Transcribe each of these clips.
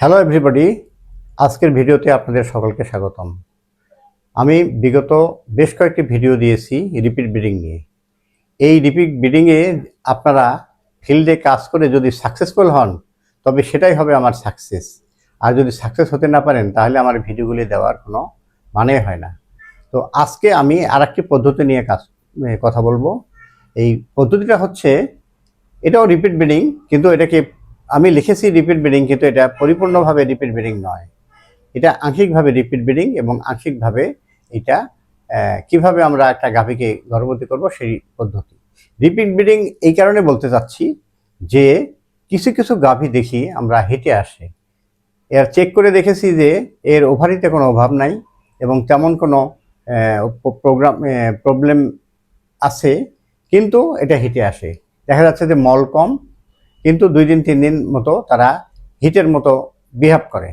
Hello everybody আজকের ভিডিওতে আপনাদের সকলকে স্বাগতম। আমি বিগত বেশ কয়েকটি ভিডিও দিয়েছি রিপিট ব্রিডিং নিয়ে। এই রিপিট ব্রিডিংয়ে আপনারা ফিল্ডে কাজ করে যদি সাকসেসফুল হন, তবে সেটাই হবে আমার সাকসেস। আর যদি সাকসেস হতে না পারেন, তাহলে আমার ভিডিওগুলি দেওয়ার কোনো মানে হয় না। তো আজকে আমি আর একটি পদ্ধতি নিয়ে কাজ কথা বলব। এই পদ্ধতিটা হচ্ছে, এটাও রিপিট ব্রিডিং, কিন্তু এটাকে আমি লিখেছি রিপিট ব্রিডিং কিন্তু এটা পরিপূর্ণভাবে রিপিট ব্রিডিং নয়। এটা আংশিকভাবে রিপিট ব্রিডিং এবং আংশিকভাবে এটা কীভাবে আমরা একটা গাভীকে গর্ভবতী করব সেই পদ্ধতি। রিপিট ব্রিডিং এই কারণে বলতে চাচ্ছি যে কিছু কিছু গাভী দেখি আমরা হেঁটে আসে। এর চেক করে দেখেছি যে এর ওভারিতে কোনো অভাব নাই এবং তেমন কোনো প্রোগ্রাম প্রবলেম আছে, কিন্তু এটা হেঁটে আসে। দেখা যাচ্ছে যে মল কম কিন্তু দুই দিন, তিন দিন মতো তারা হিটের মতো বিহেভ করে।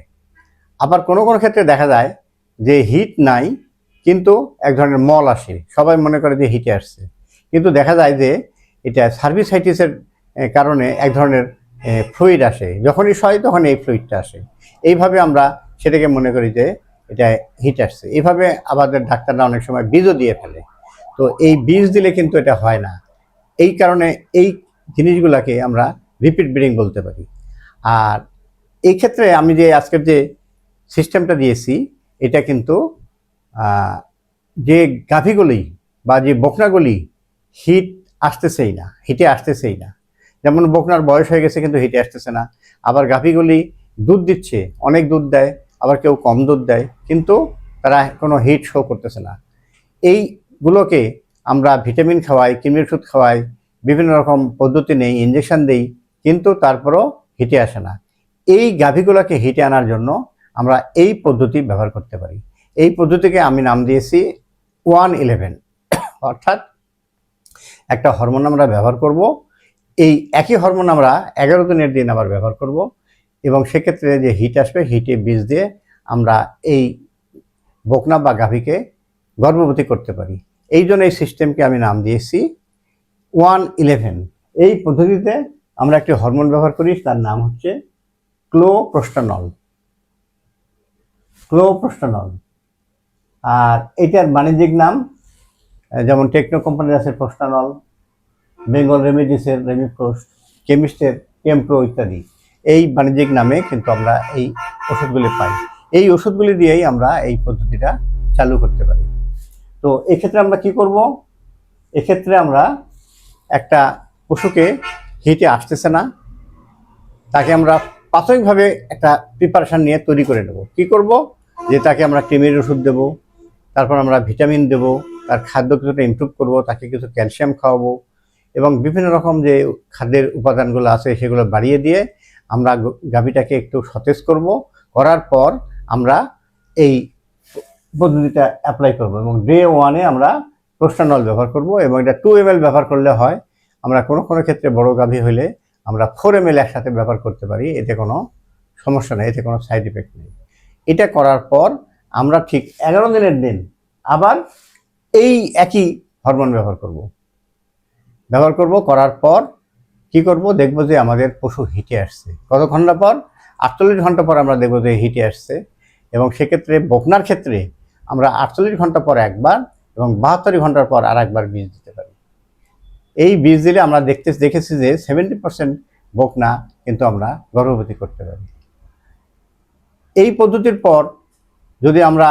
আবার কোনো কোনো ক্ষেত্রে দেখা যায় যে হিট নাই, কিন্তু এক ধরনের মল আসে। সবাই মনে করে যে হিটে আসছে। কিন্তু দেখা যায় যে এটা সার্ভিস সার্ভিসাইটিসের কারণে এক ধরনের ফ্লুইড আসে। যখনই সয় তখন এই ফ্লুইডটা আসে। এইভাবে আমরা সেটাকে মনে করি যে এটা হিট আসছে। এইভাবে আমাদের ডাক্তাররা অনেক সময় বীজও দিয়ে ফেলে। তো এই বীজ দিলে কিন্তু এটা হয় না। এই কারণে এই জিনিসগুলোকে আমরা রিপিট ব্রিডিং বলতে পারি। আর এই ক্ষেত্রে আমি যে আজকের যে সিস্টেমটা দিয়েছি, এটা কিন্তু যে গাভীগুলি বা যে বকনাগুলি হিট আসতেছেই না, হিটে আসতেছেই না। যেমন বকনার বয়স হয়ে গেছে কিন্তু হিটে আসতেছে না। আবার গাভীগুলি দুধ দিচ্ছে, অনেক দুধ দেয়, আবার কেউ কম দুধ দেয়, কিন্তু তারা কোনো হিট শো করতেছে না। এইগুলোকে আমরা ভিটামিন খাওয়াই, কৃমির ওষুধ খাওয়াই, বিভিন্ন রকম পদ্ধতি নেই ইঞ্জেকশন দেই কিন্তু তারপরও হিটে আসে না। এই গাভীগুলোকে হিটে আনার জন্য আমরা এই পদ্ধতি ব্যবহার করতে পারি। এই পদ্ধতিকে আমি নাম দিয়েছি ওয়ান ইলেভেন। অর্থাৎ একটা হরমোন আমরা ব্যবহার করব। এই একই হরমোন আমরা এগারো দিনের দিন আবার ব্যবহার করব এবং সেক্ষেত্রে যে হিট আসবে, হিটে বীজ দিয়ে আমরা এই বকনা বা গাভীকে গর্ভবতী করতে পারি। এই জন্য এই সিস্টেমকে আমি নাম দিয়েছি ওয়ান ইলেভেন। এই পদ্ধতিতে আমরা একটি হরমোন ব্যবহার করি, তার নাম হচ্ছে ক্লোপ্রোস্টানল। ক্লোপ্রোস্টানল। আর এটার বাণিজ্যিক নাম যেমন টেকনো কোম্পানির আছে প্রোস্টানল, বেঙ্গল রেমিডিসের রেমিপ্রোস্ট, কেমিস্টের কেমপ্রো ইত্যাদি। এই বাণিজ্যিক নামে কিন্তু আমরা এই ওষুধগুলি পাই। এই ওষুধগুলি দিয়েই আমরা এই পদ্ধতিটা চালু করতে পারি। তো এক্ষেত্রে আমরা কি করব? এক্ষেত্রে আমরা একটা পশুকে হিটে আসতেছে না। তাকে আমরা প্রাথমিকভাবে একটা প্রিপারেশন নিয়ে তৈরি করে নেব। কি করব? যে তাকে আমরা কৃমির ওষুধ দেব, তারপর আমরা ভিটামিন দেব, তার খাদ্য কিছুটা ইমপ্রুভ করব, তাকে কিছু ক্যালসিয়াম খাওয়াবো এবং বিভিন্ন রকম যে খাদ্যের উপাদানগুলো আছে সেগুলো বাড়িয়ে দিয়ে আমরা গাভীটাকে একটু সতেজ করব। করার পর আমরা এই পদ্ধতিটা অ্যাপ্লাই করব এবং ডে ওয়ানে আমরা প্রোস্টানল ব্যবহার করব এবং এটা টু এম ব্যবহার করলে হয় আমরা কোনো কোনো ক্ষেত্রে বড় গাভী হলে আমরা ফোর এম একসাথে ব্যবহার করতে পারি, এতে কোনো সমস্যা নেই, এতে কোনো সাইড ইফেক্ট নেই। এটা করার পর আমরা ঠিক এগারো দিনের দিন আবার এই একই হরমোন ব্যবহার করব। ব্যবহার করব, করার পর কি করব? দেখব যে আমাদের পশু হিটে আসছে। কত ঘণ্টা পর? আটচল্লিশ ঘণ্টা পর আমরা দেখব যে হিটে আসছে। এবং সেক্ষেত্রে বকনার ক্ষেত্রে আমরা আটচল্লিশ ঘণ্টা পর একবার এবং বাহাত্তর ঘণ্টার পর আর একবার বীজ দিতে পারি। এই বীজ দিলে আমরা দেখতে, দেখেছি যে সেভেন্টি পার্সেন্ট বকনা কিন্তু আমরা গর্ভবতী করতে পারি। এই পদ্ধতির পর যদি আমরা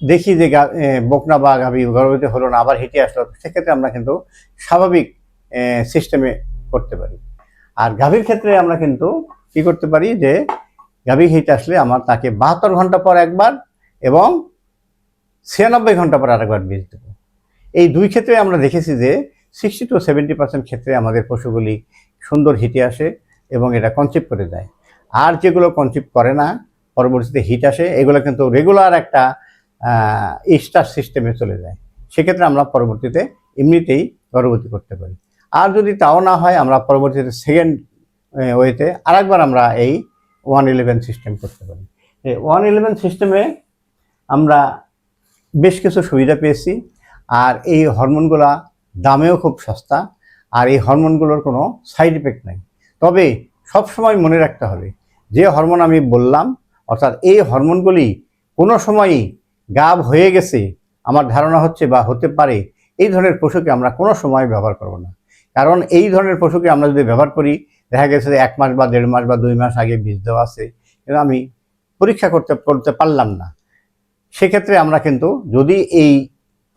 দেখি যে বকনা বা গাভী গর্ভবতী হলো না, আবার হেঁটে আসলো, সেক্ষেত্রে আমরা কিন্তু স্বাভাবিক সিস্টেমে করতে পারি। আর গাভীর ক্ষেত্রে আমরা কিন্তু কি করতে পারি যে গাভী হিট আসলে আমার তাকে বাহাত্তর ঘণ্টা পর একবার এবং ছিয়ানব্বই ঘণ্টা পর আরেকবার বীজ দেবো। এই দুই ক্ষেত্রে আমরা দেখেছি যে সিক্সটি টু সেভেন্টি পার্সেন্ট ক্ষেত্রে আমাদের পশুগুলি সুন্দর হিটে আসে এবং এটা কনসেপ্ট করে দেয়। আর যেগুলো কনসেপ্ট করে না, পরবর্তীতে হিট আসে, এগুলো কিন্তু রেগুলার একটা স্টার সিস্টেমে চলে যায়। সেক্ষেত্রে আমরা পরবর্তীতে এমনিতেই গর্ভবতী করতে পারি। আর যদি তাও না হয়, আমরা পরবর্তীতে সেকেন্ড ওয়েতে আরেকবার আমরা এই ওয়ান ইলেভেন সিস্টেম করতে পারি। এই ওয়ান ইলেভেন সিস্টেমে আমরা বেশ কিছু সুবিধা পেয়েছি। আর এই হরমোনগুলা দামেও খুব সস্তা, আর এই হরমোনগুলোর কোনো সাইড ইফেক্ট নাই। তবে সবসময় মনে রাখতে হবে, যে হরমোন আমি বললাম, অর্থাৎ এই হরমোনগুলি কোনো সময়ই গাব হয়ে গেছে, আমার ধারণা হচ্ছে বা হতে পারে, এই ধরনের পশুকে আমরা কোনো সময় ব্যবহার করব না। কারণ এই ধরনের পশুকে আমরা যদি ব্যবহার করি, দেখা গেছে যে এক মাস বা দেড় মাস বা দুই মাস আগে বীজ দেওয়া আছে, কিন্তু আমি পরীক্ষা করতে করতে পারলাম না। সেক্ষেত্রে আমরা কিন্তু যদি এই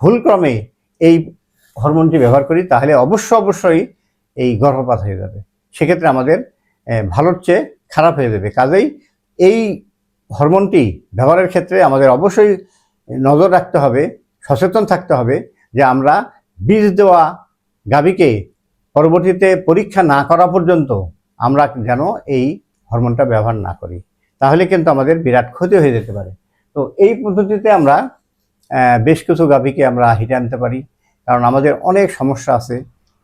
ভুলক্রমে এই হরমোনটি ব্যবহার করি, তাহলে অবশ্য অবশ্যই এই গর্ভপাত হয়ে যাবে। সেক্ষেত্রে আমাদের ভালোর চেয়ে খারাপ হয়ে যাবে। কাজেই এই হরমোনটি ব্যবহারের ক্ষেত্রে আমাদের অবশ্যই নজর রাখতে হবে, সচেতন থাকতে হবে যে আমরা বীজ দেওয়া গাভীকে পরবর্তীতে পরীক্ষা না করা পর্যন্ত আমরা যেন এই হরমোনটা ব্যবহার না করি। তাহলে কিন্তু আমাদের বিরাট ক্ষতি হয়ে যেতে পারে। তো এই পদ্ধতিতে আমরা বেশ কিছু গাভীকে আমরা হিটে আনতে পারি। কারণ আমাদের অনেক সমস্যা আছে।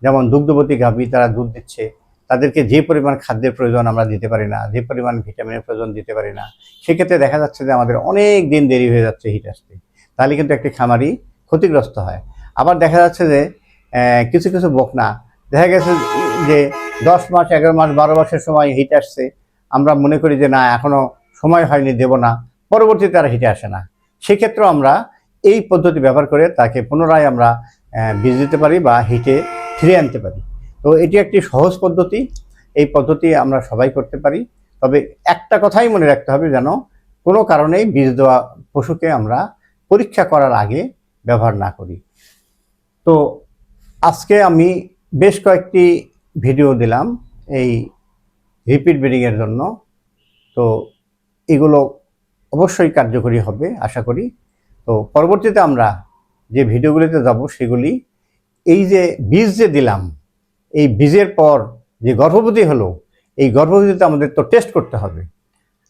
যেমন দুগ্ধবতী গাভী তারা দুধ দিচ্ছে, তাদেরকে যে পরিমাণ খাদ্যের প্রয়োজন আমরা দিতে পারি না, যে পরিমাণ ভিটামিনের প্রয়োজন দিতে পারি না। সেক্ষেত্রে দেখা যাচ্ছে যে আমাদের অনেক দিন দেরি হয়ে যাচ্ছে হিট আসতে। তাহলে কিন্তু একটি খামারি ক্ষতিগ্রস্ত হয়। আবার দেখা যাচ্ছে যে কিছু কিছু বকনা, দেখা গেছে যে দশ মাস, এগারো মাস, বারো মাসের সময় হিট আসছে। আমরা মনে করি যে না এখনও সময় হয়নি, দেব না। পরবর্তীতে আর হিটে আসে না। সেক্ষেত্রেও আমরা এই পদ্ধতি ব্যবহার করে তাকে পুনরায় আমরা বীজ দিতে পারি বা হিটে ফিরে আনতে পারি। তো এটি একটি সহজ পদ্ধতি। এই পদ্ধতি আমরা সবাই করতে পারি। তবে একটা কথাই মনে রাখতে হবে যেন, কোনো কারণেই বীজ দেওয়া পশুকে আমরা পরীক্ষা করার আগে ব্যবহার না করি। তো আজকে আমি বেশ কয়েকটি ভিডিও দিলাম এই রিপিট ব্রিডিংয়ের জন্য। তো এগুলো অবশ্যই কার্যকরী হবে, আশা করি। তো পরবর্তীতে আমরা যে ভিডিওগুলিতে যাব সেগুলি এই যে বীজ যে দিলাম, এই বীজের পর যে গর্ভবতী হলো, এই গর্ভবতীতে আমাদের তো টেস্ট করতে হবে।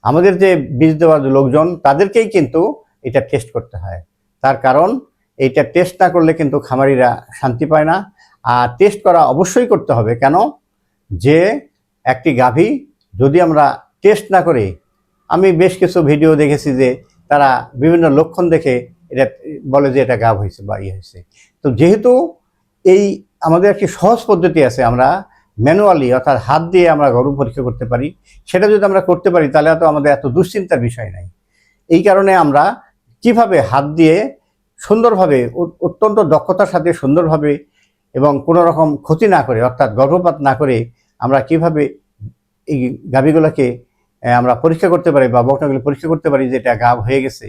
আমাদের যে বীজ দেওয়ার লোকজন, তাদেরকেই কিন্তু এটা টেস্ট করতে হয়। তার কারণ, এইটা টেস্ট না করলে কিন্তু খামারিরা শান্তি পায় না। আর টেস্ট করা অবশ্যই করতে হবে। কেন? যে একটি গাভী যদি আমরা টেস্ট না করে, আমি বেশ কিছু ভিডিও দেখেছি যে তারা বিভিন্ন লক্ষণ দেখে এটা বলে যে এটা গাভ হয়েছে বা ইয়ে হয়েছে। তো যেহেতু এই আমাদের একটি সহজ পদ্ধতি আছে আমরা ম্যানুয়ালি অর্থাৎ হাত দিয়ে আমরা গরু পরীক্ষা করতে পারি, সেটা যদি আমরা করতে পারি তাহলে তো আমাদের এত দুশ্চিন্তার বিষয় নাই। এই কারণে আমরা কীভাবে হাত দিয়ে সুন্দরভাবে অত্যন্ত দক্ষতার সাথে সুন্দরভাবে এবং কোনো রকম ক্ষতি না করে অর্থাৎ গর্ভপাত না করে আমরা কীভাবে এই গাভীগুলোকে আমরা পরীক্ষা করতে পারি বা বকনাগুলো পরীক্ষা করতে পারি যে এটা গাভ হয়ে গেছে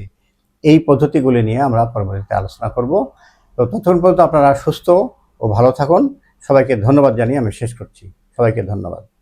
এই পদ্ধতিগুলি নিয়ে আমরা পরবর্তীতে আলোচনা করব। তো ততক্ষণ পর্যন্ত আপনারা সুস্থ ও ভালো থাকুন। সবাইকে ধন্যবাদ জানিয়ে আমি শেষ করছি। সবাইকে ধন্যবাদ।